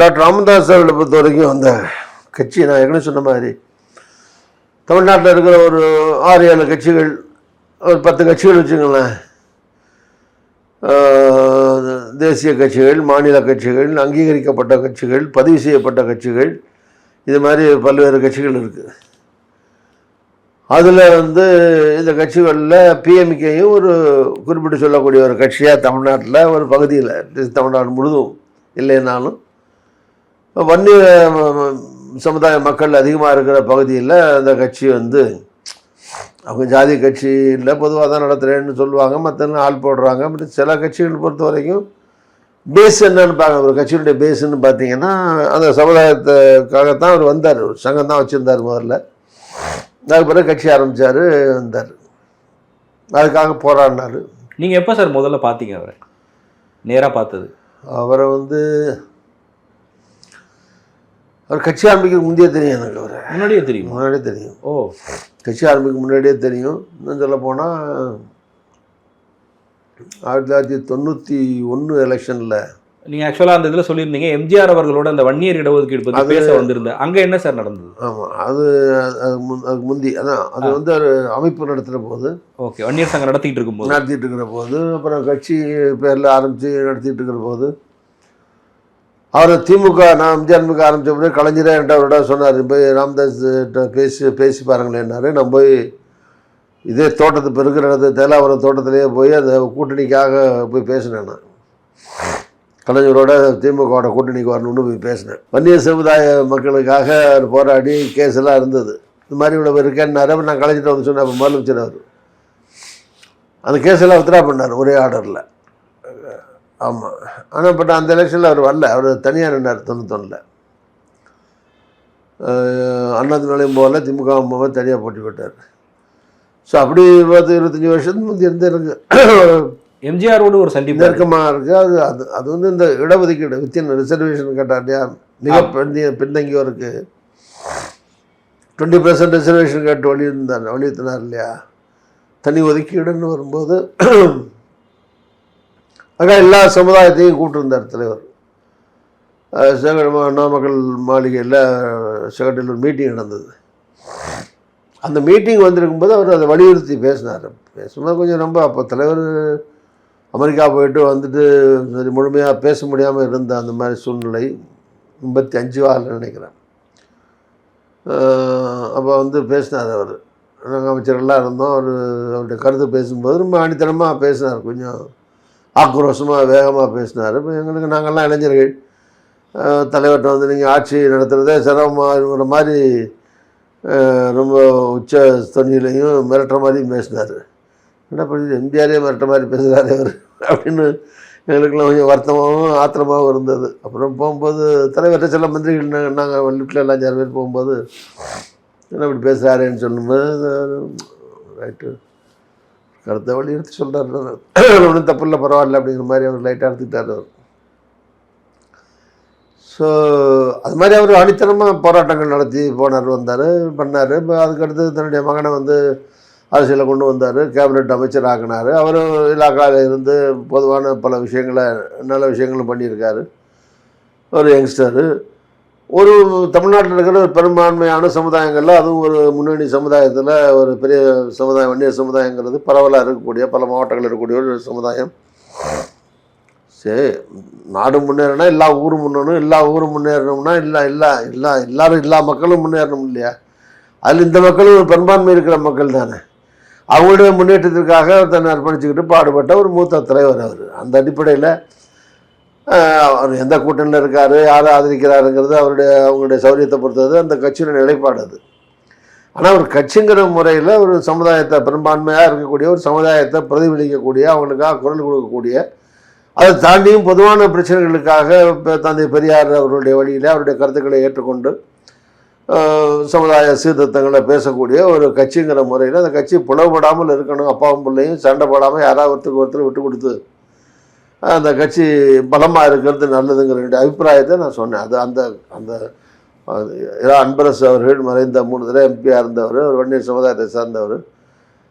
Doctor Ramadoss அவர்களை பொறுத்த வரைக்கும் அந்த கட்சி நான் ஏற்கனவே சொன்ன மாதிரி தமிழ்நாட்டில் இருக்கிற ஒரு ஆறு ஏழு கட்சிகள் ஒரு பத்து கட்சிகள் வச்சுங்களேன் தேசிய கட்சிகள் மாநில கட்சிகள் அங்கீகரிக்கப்பட்ட கட்சிகள் பதிவு செய்யப்பட்ட கட்சிகள் இது மாதிரி பல்வேறு கட்சிகள் இருக்குது அதில் வந்து இந்த கட்சிகளில் பிஎம்கேயும் ஒரு குறிப்பிட்டு சொல்லக்கூடிய ஒரு கட்சியாக தமிழ்நாட்டில் ஒரு பகுதியில் தமிழ்நாடு முழுதும் இல்லைன்னாலும் வன்னிய சமுதாய மக்கள் அதிகமாக இருக்கிற பகுதியில் அந்த கட்சி வந்து அவங்க ஜாதி கட்சி இல்லை பொதுவாக தான் நடத்துகிறேன்னு சொல்லுவாங்க. மற்ற ஆள் போடுறாங்க. பட் சில கட்சிகள் பொறுத்த வரைக்கும் பேஸ் என்னன்னு பார்க்க ஒரு கட்சியினுடைய பேஸ்ன்னு பார்த்தீங்கன்னா அந்த சமுதாயத்துக்காகத்தான் அவர் வந்தார். ஒரு சங்கம் தான் வச்சுருந்தார் முதல்ல. அதுக்கு பிறகு கட்சி ஆரம்பித்தார் வந்தார். அதுக்காக போராடினார். நீங்க எப்ப சார் முதல்ல பாத்தீங்க அவரை? நேரா பார்த்தது. அவரை வந்து அவர் கட்சி ஆரம்பிக்கிறதுக்கு முந்தைய தெரியும் எனக்கு அவரை. முன்னாடியே தெரியுமா. முன்னாடியே தெரியும். ஓ. கட்சி ஆரம்பிக்க முன்னாடியே தெரியும். இன்னும் சொல்ல போனால் ஆயிரத்தி தொள்ளாயிரத்தி தொண்ணூற்றி ஒன்று எலெக்ஷனில். நீங்க ஆக்சுவலா அந்த இதுல சொல்லியிருந்தீங்க எம்ஜிஆர் அவர்களோட அந்த வன்னியர் இடஒதுக்கீடு அது- பேச வந்திருந்த அங்க என்ன சார் நடந்தது? ஆமாம் அது அதுக்கு முந்தி அதான் அது வந்து ஒரு அமைப்பு நடத்துகிற போது. ஓகே வன்னியர் சங்கம் நடத்திட்டு இருக்கும்போது. நடத்திட்டு இருக்கிற போது அப்புறம் கட்சி பேரில் ஆரம்பித்து நடத்திட்டு இருக்கிற போது அவர் திமுக நான் எம்ஜிஆர்முக ஆரம்பித்த பிறகு கலைஞரே என்கிட்ட அவரோட சொன்னார் போய் ராம்தாஸ் பேசி பேசி பாருங்களேன்னாரு. நான் போய் இதே தோட்டத்து பெருக்கிற இடத்து தேலாவரம் தோட்டத்திலேயே போய் அந்த கூட்டணிக்காக போய் பேசினேன் நான். கலைஞரோட திமுகவோட கூட்டணிக்கு வரணும்னு போய் பேசினேன். வன்னிய சமுதாய மக்களுக்காக அவர் போராடி கேஸ் எல்லாம் இருந்தது. இந்த மாதிரி இவ்வளோ இருக்கேன்னாரு. அப்புறம் நான் கலைஞர்கிட்ட வந்து சொன்னேன் அப்போ முதலமைச்சர் அவர். அந்த கேஸ் எல்லாம் வித்ரா பண்ணார் ஒரே ஆர்டரில் ஆமாம் ஆனால் பட் அந்த எலெக்ஷனில் அவர் வரல. அவர் தனியாக நின்றார் தொண்ணூத்தொன்னில் அண்ணாத்தினாலையும் போகல. திமுக போக தனியாக போட்டி போட்டார். ஸோ அப்படி பத்து இருபத்தஞ்சி வருஷத்துக்கு முந்தி இருந்து எனக்கு எம்ஜிஆரோடு ஒரு சந்திப்பு நெருக்கமாக இருக்குது அது அது அது வந்து இந்த இடஒதுக்கீடு வித்தின் ரிசர்வேஷன் கேட்டார் இல்லையா மிக பிந்திய பின்தங்கியோருக்கு டுவெண்ட்டி பர்சன்ட் ரிசர்வேஷன் கேட்டு வலியுறுந்தார் வலியுறுத்தினார் இல்லையா? தனி ஒதுக்கீடுன்னு வரும்போது அங்கே எல்லா சமுதாயத்தையும் கூட்டிருந்தார் தலைவர். நாமக்கல் மாளிகையில் செகண்டில் ஒரு மீட்டிங் நடந்தது. அந்த மீட்டிங் வந்திருக்கும்போது அவர் அதை வலியுறுத்தி பேசினார். பேசும்போது கொஞ்சம் ரொம்ப அப்போ தலைவர் அமெரிக்கா போயிட்டு வந்துட்டு சரி முழுமையாக பேச முடியாமல் இருந்த அந்த மாதிரி சூழ்நிலை எண்பத்தி அஞ்சு வாரில் நினைக்கிறேன். அப்போ வந்து பேசினார் அவர். நாங்கள் அமைச்சரெல்லாம் இருந்தோம். அவர் அவருடைய கருத்து பேசும்போது ரொம்ப ஆணித்தனமாக பேசினார். கொஞ்சம் ஆக்ரோஷமாக வேகமாக பேசினார். இப்போ எங்களுக்கு நாங்கள்லாம் இளைஞர்கள். தலைவர்கிட்ட வந்து நீங்கள் ஆட்சி நடத்துகிறதே சிரமமாகிற மாதிரி ரொம்ப உச்ச தொனியிலையும் மிரட்டுற மாதிரியும் பேசினார். என்ன பண்ணி எம்ஜிஆரே மிரட்டுற மாதிரி பேசுகிறாரு அவர் அப்படின்னு எங்களுக்குலாம் கொஞ்சம் வருத்தமாகவும் ஆத்திரமாகவும் இருந்தது. அப்புறம் போகும்போது தலைவர்கிட்ட சில மந்திரிகள் நாங்கள் நாங்கள் வீட்டில் எல்லாம் அஞ்சாறு பேர் போகும்போது என்ன இப்படி பேசுகிறாரேன்னு சொல்லும்போது ரைட்டு. கருத்தை எடுத்து சொல்கிறார் ஒன்றும் தப்பு இல்லை பரவாயில்ல அப்படிங்கிற மாதிரி அவர் லைட்டாக எடுத்துக்கிட்டார் அவர். ஸோ அது மாதிரி அவர் அடித்தனமாக போராட்டங்கள் நடத்தி போனார் வந்தார் பண்ணார். இப்போ அதுக்கடுத்து தன்னுடைய மகனை வந்து அரசியலில் கொண்டு வந்தார் கேபினெட் அமைச்சர் ஆக்கினார். அவரும் இலாக்காவில் இருந்து பொதுவான பல விஷயங்களை நல்ல விஷயங்களும் பண்ணியிருக்காரு. ஒரு யங்ஸ்டரு. ஒரு தமிழ்நாட்டில் இருக்கிற ஒரு பெரும்பான்மையான சமுதாயங்களில் அதுவும் ஒரு முன்னணி சமுதாயத்தில் ஒரு பெரிய சமுதாயம் வன்னியர் சமுதாயங்கிறது பரவலாக இருக்கக்கூடிய பல மாவட்டங்களில் இருக்கக்கூடிய ஒரு சமுதாயம். சரி நாடு முன்னேறினா எல்லா ஊரும் முன்னேறணும் எல்லா ஊரும் முன்னேறணும்னா இல்லை இல்லை எல்லா எல்லாரும் எல்லா மக்களும் முன்னேறணும் இல்லையா? அதில் இந்த மக்களும் ஒரு பெரும்பான்மை இருக்கிற மக்கள் தானே. அவங்களுடைய முன்னேற்றத்திற்காக தன்னை அர்ப்பணிச்சுக்கிட்டு பாடுபட்ட ஒரு மூத்த தலைவர் அவர். அந்த அடிப்படையில் அவர் எந்த கூட்டணியில் இருக்கார் யாரை ஆதரிக்கிறாருங்கிறது அவருடைய அவங்களுடைய சௌரியத்தை பொறுத்தது அந்த கட்சியோட நிலைப்பாடு அது. ஆனால் ஒரு கட்சிங்கிற முறையில் ஒரு சமுதாயத்தை பெரும்பான்மையாக இருக்கக்கூடிய ஒரு சமுதாயத்தை பிரதிபலிக்கக்கூடிய அவங்களுக்காக குரல் கொடுக்கக்கூடிய அதை தாண்டியும் பொதுவான பிரச்சனைகளுக்காக இப்போ தந்தை பெரியார் அவருடைய வழியில் அவருடைய கருத்துக்களை ஏற்றுக்கொண்டு சமுதாய சீர்திருத்தங்களை பேசக்கூடிய ஒரு கட்சிங்கிற முறையில் அந்த கட்சி புலவுபடாமல் இருக்கணும் அப்பாவும் பிள்ளையும் சண்டை போடாமல் யாராவது ஒருத்தருக்கு ஒருத்தர் விட்டு கொடுத்து அந்த கட்சி பலமாக இருக்கிறது நல்லதுங்கிற அபிப்பிராயத்தை நான் சொன்னேன். அது அந்த அந்த அன்பரசு அவர்கள் மறைந்த மூணு தடவை எம்பியாக இருந்தவர் ஒரு வன்னியர் சமுதாயத்தை சார்ந்தவர்.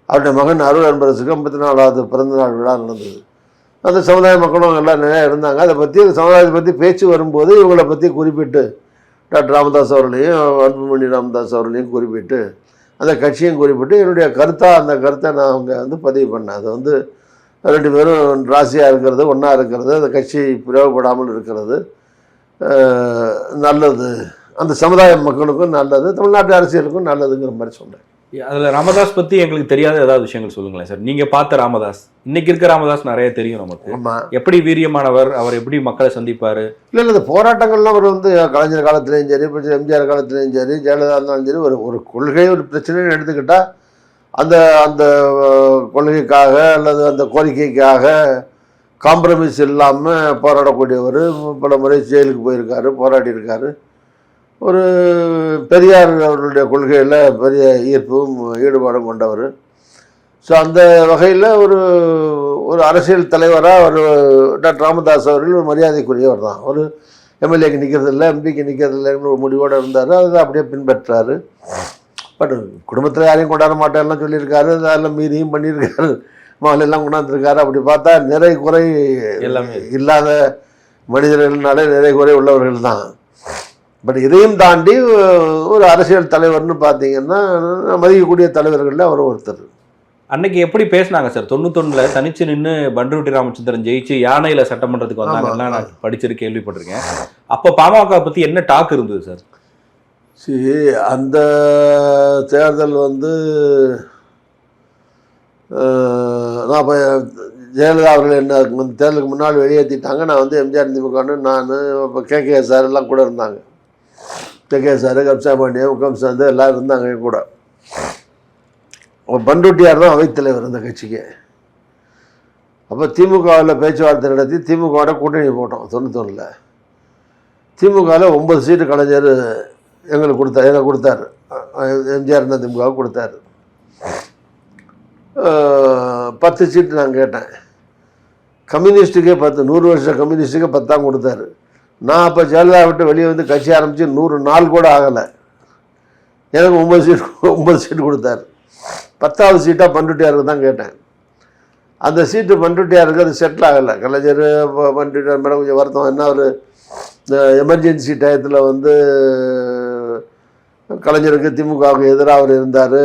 அவருடைய மகன் அருள் அன்பரசுக்கு ஐம்பத்தி நாலாவது பிறந்தநாள் விழா நடந்தது. அந்த சமுதாய மக்களும் எல்லாம் நிறையா இருந்தாங்க. அதை பற்றி அந்த சமுதாயத்தை பற்றி பேச்சு வரும்போது இவங்களை பற்றி குறிப்பிட்டு டாக்டர் ராமதாஸ் அவர்களையும் அன்புமணி ராமதாஸ் அவர்களையும் குறிப்பிட்டு அந்த கட்சியும் குறிப்பிட்டு என்னுடைய கருத்தாக அந்த கருத்தை நான் அவங்க வந்து பதிவு பண்ணேன். அது வந்து ரெண்டு பேரும் ராசியாக இருக்கிறது ஒன்றா இருக்கிறது அந்த கட்சி பிளவுபடாமல் இருக்கிறது. நல்லது. அந்த சமுதாய மக்களுக்கும் நல்லது தமிழ்நாட்டு அரசியலுக்கும் நல்லதுங்கிற மாதிரி சொன்னேன் அதுல ராமதாஸ் பத்தி எங்களுக்கு தெரியாத ஏதாவது விஷயங்கள் சொல்லுங்களேன் சார். நீங்க பார்த்த ராமதாஸ் இன்னைக்கு இருக்க ராமதாஸ் நிறைய தெரியும் நமக்கு. ஆமாம் எப்படி வீரியமானவர் அவர் எப்படி மக்களை சந்திப்பாரு? இல்லை இல்லை இந்த போராட்டங்கள்லாம் அவர் வந்து கலைஞர் காலத்துலேயும் சரி எம்ஜிஆர் காலத்துலேயும் சரி ஜெயலலிதா இருந்தாலும் சரி ஒரு ஒரு கொள்கை ஒரு பிரச்சனைன்னு எடுத்துக்கிட்டால் அந்த அந்த கொள்கைக்காக அல்லது அந்த கோரிக்கைக்காக காம்ப்ரமைஸ் இல்லாமல் போராடக்கூடியவர் பல முறை ஜெயிலுக்கு போயிருக்காரு போராடி இருக்காரு ஒரு பெரியார் அவருடைய கொள்கையில் பெரிய ஈர்ப்பும் ஈடுபாடும் கொண்டவர். ஸோ அந்த வகையில் ஒரு ஒரு அரசியல் தலைவராக ஒரு டாக்டர் ராமதாஸ் அவர்கள் ஒரு மரியாதைக்குரியவர் தான். ஒரு எம்எல்ஏக்கு நிற்கிறதில்ல எம்பிக்கு நிற்கிறதில்லைன்னு ஒரு முடிவோடு இருந்தார். அதை அப்படியே பின்பற்றாரு. பட் குடும்பத்தில் யாரையும் கொண்டாட மாட்டேன்லாம் சொல்லியிருக்காரு. அதெல்லாம் மீறியும் பண்ணியிருக்காரு. மாலையெல்லாம் கொண்டாந்துருக்காரு. அப்படி பார்த்தா நிறை குறை எல்லாமே. இல்லாத மனிதர்கள்னாலே நிறை குறை உள்ளவர்கள் தான். பட் இதையும் தாண்டி ஒரு அரசியல் தலைவர்னு பார்த்தீங்கன்னா மதிக்கக்கூடிய தலைவர்களில் அவர் ஒருத்தர். அன்னைக்கு எப்படி பேசினாங்க சார்? தொண்ணூத்தொன்னுல தனிச்சு நின்னு பண்டருட்டி ராமச்சந்திரன் ஜெயிச்சு யானையில சட்டமன்றத்துக்கு வந்தாங்கன்னா. நான் படிச்சிரு கேள்விப்பட்டிருக்கேன். அப்ப பாமக பத்தி என்ன டாக் இருந்தது சார்? சரி அந்த தேர்தல் வந்து நான் இப்போ ஜெயலலிதா அவர்கள் என்ன இந்த தேர்தலுக்கு முன்னால் வெளியேற்றிட்டாங்க நான் வந்து எம்ஜிஆர் திமுகன்னு நான் இப்போ கேகே சார் எல்லாம் கூட இருந்தாங்க. கேகே சார் கப்சா பாண்டியன் சார் எல்லாம் இருந்தாங்க என் கூட. பண்டுட்டியார் பண்ருட்டியார் தான் அவைத்தலைவர் அந்த கட்சிக்கு. அப்போ திமுகவில் பேச்சுவார்த்தை நடத்தி திமுகவோட கூட்டணி போட்டோம் தொண்ணூத்தொன்னில். திமுகவில் ஒம்பது சீட்டு கலைஞர் எங்களுக்கு கொடுத்தா எனக்கு கொடுத்தாரு. எம்ஜிஆர் அண்ணா திமுக கொடுத்தாரு பத்து சீட்டு நான் கேட்டேன். கம்யூனிஸ்ட்டுக்கே பத்து நூறு வருஷம் கம்யூனிஸ்ட்டுக்கே பத்தாம் கொடுத்தாரு. நான் அப்போ ஜெயலலிதா விட்டு வெளியே வந்து கட்சி ஆரம்பித்து நூறு நாள் கூட ஆகலை. எனக்கு ஒம்பது சீட்டு ஒம்பது சீட்டு கொடுத்தாரு. பத்தாவது சீட்டாக பண்ருட்டியாருக்கு தான் கேட்டேன். அந்த சீட்டு பண்ருட்டியாருக்கு அது செட்டில் ஆகலை. கலைஞர் பண்ருட்டியார் மேடம் கொஞ்சம் வருத்தம். என்ன ஒரு எமர்ஜென்சி டயத்தில் வந்து கலைஞருக்கு திமுகவுக்கு எதிராக அவர் இருந்தார்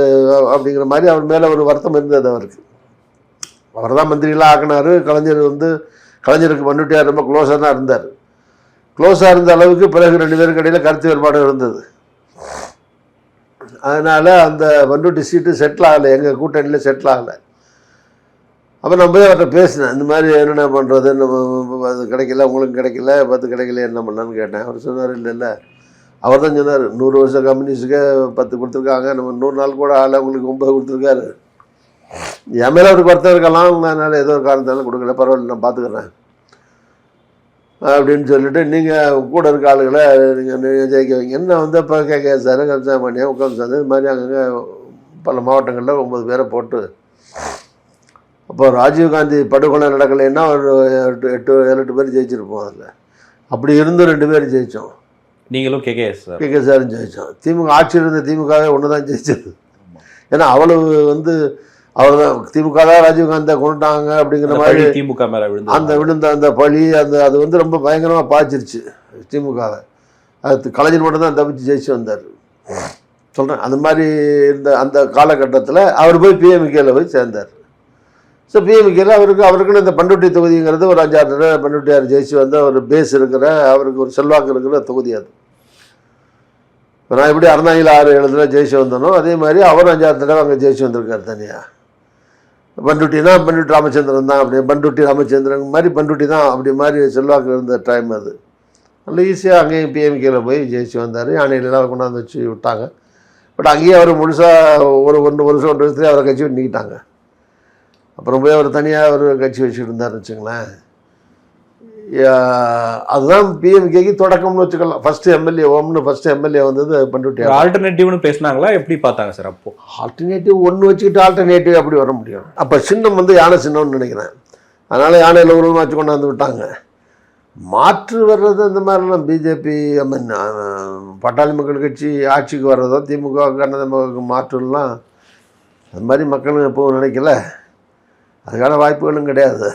அப்படிங்கிற மாதிரி அவர் மேலே ஒரு வருத்தம் இருந்தது அவருக்கு. அவர் தான் மந்திரிலாம் ஆக்கினார் கலைஞர் வந்து கலைஞருக்கு மண்ணுட்டியார் ரொம்ப க்ளோஸாக தான் இருந்தார் க்ளோஸாக இருந்த அளவுக்கு பிறகு ரெண்டு பேருக்கு இடையில் கருத்து வேறுபாடு இருந்தது. அதனால் அந்த மண்ணுட்டி சீட்டு செட்டில் ஆகலை எங்கள் கூட்டணியில் செட்டில் ஆகலை. அப்போ நான் போய் அவர்கிட்ட பேசினேன் இந்த மாதிரி என்னென்ன பண்ணுறது நம்ம அது கிடைக்கல உங்களுக்கு கிடைக்கல பத்து கிடைக்கல என்ன பண்ணலான்னு கேட்டேன். அவர் சொன்னார் இல்லை இல்லை அவர் தான் சொன்னார் நூறு வருஷம் கம்யூனிஸ்ட்டுக்கு பத்து கொடுத்துருக்காங்க நம்ம நூறு நாள் கூட ஆள் உங்களுக்கு ஒன்பது கொடுத்துருக்காரு. என் மேலே அவருக்கு வருத்தம் இருக்கலாம் அதனால் ஏதோ ஒரு காரணத்தாலும் கொடுக்கல பரவாயில்ல நான் பார்த்துக்கிறேன் அப்படின்னு சொல்லிட்டு நீங்கள் கூட இருக்க ஆளுகளை நீங்கள் ஜெயிக்க வைங்க. என்ன வந்து இப்போ கேட்க சார் கம்சா பண்ணியா உட்காந்து சார் இது மாதிரி அங்கங்கே பல மாவட்டங்களில் ஒம்பது பேரை போட்டு அப்போ ராஜீவ்காந்தி படுகொலை நடக்கலைன்னா ஒரு எட்டு எட்டு ஏழு எட்டு பேர் ஜெயிச்சிருப்போம் அதில். அப்படி இருந்தும் ரெண்டு பேர் ஜெயித்தோம் நீங்களும் கேகேஎஸ் சார். கே கே சாரும் ஜெயித்தோம் திமுக ஆட்சியில் இருந்த திமுகவே ஒன்று தான் ஜெயிச்சது. ஏன்னா அவ்வளவு வந்து அவர் தான் திமுக தான் ராஜீவ்காந்தை கொண்டுட்டாங்க அப்படிங்கிற மாதிரி திமுக மேல விழுந்து அந்த விழுந்த அந்த பழி அந்த அது வந்து ரொம்ப பயங்கரமாக பாய்ச்சிருச்சு திமுகவை. அது கலைஞர் மட்டும் தான் தப்பிச்சு ஜெயிச்சு வந்தார். சொல்கிறேன் அந்த மாதிரி இருந்த அந்த காலகட்டத்தில் அவர் போய் பிஎம்கேல போய் சேர்ந்தார். ஸோ பிஎம்கேல அவருக்கு அவருக்குன்னு இந்த பண்ருட்டி தொகுதிங்கிறது ஒரு அஞ்சாறு தடவை பண்டுட்டியார் ஜெயிச்சு வந்த ஒரு பேஸ் இருக்கிற அவருக்கு ஒரு செல்வாக்கு இருக்கிற தொகுதி அது. இப்போ நான் எப்படி அறநாயில் ஆறு ஏழு தடவை ஜெயிச்சு வந்தனோ அதே மாதிரி அவரும் அஞ்சாறு தடவை அங்கே ஜெயிச்சு வந்திருக்காரு தனியாக பண்டுட்டினா பண்ருட்டி ராமச்சந்திரன் தான் அப்படி பண்ருட்டி ராமச்சந்திரன் மாதிரி பண்ருட்டி தான் அப்படி மாதிரி செல்வாக்கு இருந்த டைம் அது. நல்ல ஈஸியாக அங்கேயும் பிஎம்கேல போய் ஜெயிச்சு வந்தார். யானையிலாம் கொண்டாந்து வச்சு விட்டாங்க. பட் அங்கேயே அவர் முழுசாக ஒரு ஒன்று வருஷம் ஒன்று வருஷத்துலேயே அவரை கட்சி பண்ணிக்கிட்டாங்க அப்புறம் போய் அவர் தனியாக ஒரு கட்சி வச்சுட்டு இருந்தாருன்னு வச்சுங்களேன் அதுதான் பிஎம்கேக்கு தொடக்கம்னு வச்சுக்கலாம். ஃபர்ஸ்ட் எம்எல்ஏ ஓம்னு ஃபர்ஸ்ட் எம்எல்ஏ வந்தது பண்ருட்டி ஆல்டர்னேட்டிவ்னு பேசினாங்களா? எப்படி பார்த்தாங்க சார் அப்போ? ஆல்டர்னேட்டிவ் ஒன்று வச்சுக்கிட்டு ஆல்டர்னேட்டிவ் அப்படி வர முடியும். அப்போ சின்னம் வந்து யானை சின்னம்னு நினைக்கிறேன். அதனால் யானையில் உருவம் வச்சு கொண்டாந்து விட்டாங்க. மாற்று வர்றது இந்த மாதிரிலாம் பிஜேபி ஐ மீன் பட்டாளி மக்கள் கட்சி ஆட்சிக்கு வர்றதோ திமுக கன்னதமுக மாற்றுலாம் அது மாதிரி மக்களும் எப்பவும் நினைக்கல. அதுக்கான வாய்ப்புகளும் கிடையாது.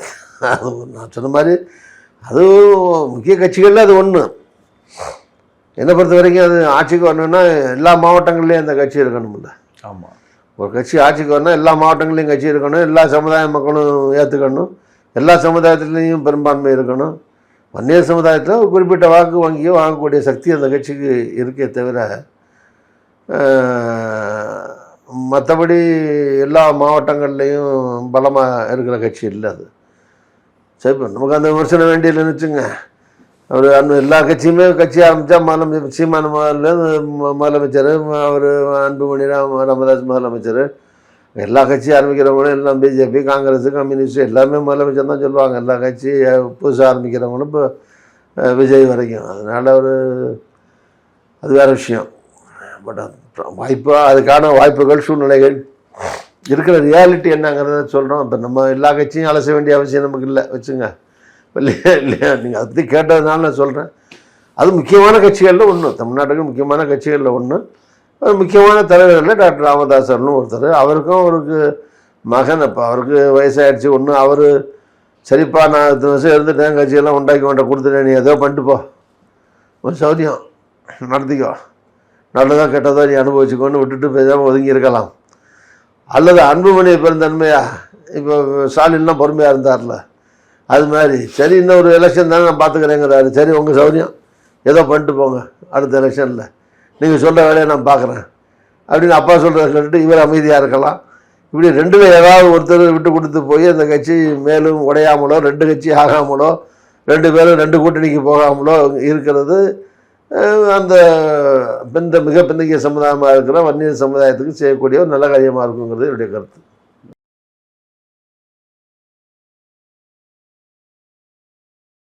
அது நான் சொன்ன மாதிரி அது முக்கிய கட்சிகளில் அது ஒன்று என்னை பொறுத்த வரைக்கும் அது ஆட்சிக்கு வரணும்னா எல்லா மாவட்டங்கள்லேயும் அந்த கட்சி இருக்கணும்ல. ஆமா. ஒரு கட்சி ஆட்சிக்கு வரணும் எல்லா மாவட்டங்களையும் கட்சி இருக்கணும் எல்லா சமுதாய மக்களும் ஏற்றுக்கணும் எல்லா சமுதாயத்துலேயும் பெரும்பான்மை இருக்கணும். வன்னியர் சமுதாயத்தில் ஒரு குறிப்பிட்ட வாக்கு வங்கியோ வாங்கக்கூடிய சக்தி அந்த கட்சிக்கு இருக்கே தவிர மற்றபடி எல்லா மாவட்டங்கள்லேயும் பலமாக இருக்கிற கட்சி இல்லை அது. சரி இப்போ நமக்கு அந்த விமர்சனம் வேண்டியதுன்னு வச்சுங்க அவர் அந்த எல்லா கட்சியுமே கட்சி ஆரம்பித்தா முதலமைச்சர் சீமான முதல்ல முதலமைச்சர் அவர் அன்புமணி ராம ராமதாஸ் முதலமைச்சர். எல்லா கட்சியும் ஆரம்பிக்கிறவங்களும் எல்லாம் பிஜேபி காங்கிரஸ் கம்யூனிஸ்ட் எல்லாமே முதலமைச்சர் தான் சொல்லுவாங்க. எல்லா கட்சி புதுசாக ஆரம்பிக்கிறவங்களும் இப்போ விஜய் வரைக்கும். அதனால் ஒரு அது வேறு விஷயம். பட் வாய்ப்பாக அதுக்கான வாய்ப்புகள் சூழ்நிலைகள். இருக்கிற ரியாலிட்டி என்னங்கிறத சொல்கிறோம் இப்போ நம்ம எல்லா கட்சியும் அலச வேண்டிய அவசியம் நமக்கு இல்லை. வச்சுங்க. இல்லையா இல்லையா நீங்கள் அதை பற்றி கேட்டதுனால நான் சொல்கிறேன் அது முக்கியமான கட்சிகளில் ஒன்று தமிழ்நாட்டுக்கு முக்கியமான கட்சிகளில் ஒன்று முக்கியமான தலைவர்களில் டாக்டர் ராமதாசர்னு ஒருத்தர். அவருக்கும் அவருக்கு மகன். அப்போ அவருக்கு வயசாகிடுச்சு ஒன்று அவர் சரிப்பா நான் இத்தனை வருஷம் இருந்துட்டேன். கட்சியெல்லாம் உண்டாக்கி கொண்ட கொடுத்துட்டேன். நீ ஏதோ பண்ணிட்டு போ. ஒரு சௌரியம். நடத்திக்கோ. நல்லதோ கெட்டதோ நீ அனுபவிச்சுக்கோன்னு விட்டுட்டு பேசாமல் ஒதுங்கி இருக்கலாம். அல்லது அன்புமணி பெருந்தன்மையா இப்போ ஸ்டாலின்லாம் பொறுமையாக இருந்தார்ல. அது மாதிரி. சரி இன்னொரு எலெக்ஷன் தானே நான் பார்த்துக்கிறேங்கிறாரு. சரி உங்கள் சௌரியம். ஏதோ பண்ணிட்டு போங்க அடுத்த எலெக்ஷனில் நீங்கள் சொல்கிற வேலையை நான் பார்க்குறேன். அப்படின்னு அப்பா சொல்கிறத கேட்டுட்டு இவர் அமைதியாக இருக்கலாம். இப்படி ரெண்டில் ஏதாவது ஒருத்தர் விட்டு கொடுத்து போய் அந்த கட்சி மேலும் உடையாமலோ ரெண்டு கட்சி ஆகாமலோ ரெண்டு பேரும் ரெண்டு கூட்டணிக்கு போகாமலோ இருக்கிறது அந்த பிந்த மிக பிந்தைய சமுதாயமாக இருக்கிற வன்னியர் சமுதாயத்துக்கு செய்யக்கூடிய ஒரு நல்ல காரியமாக இருக்குங்கிறது என்னுடைய கருத்து.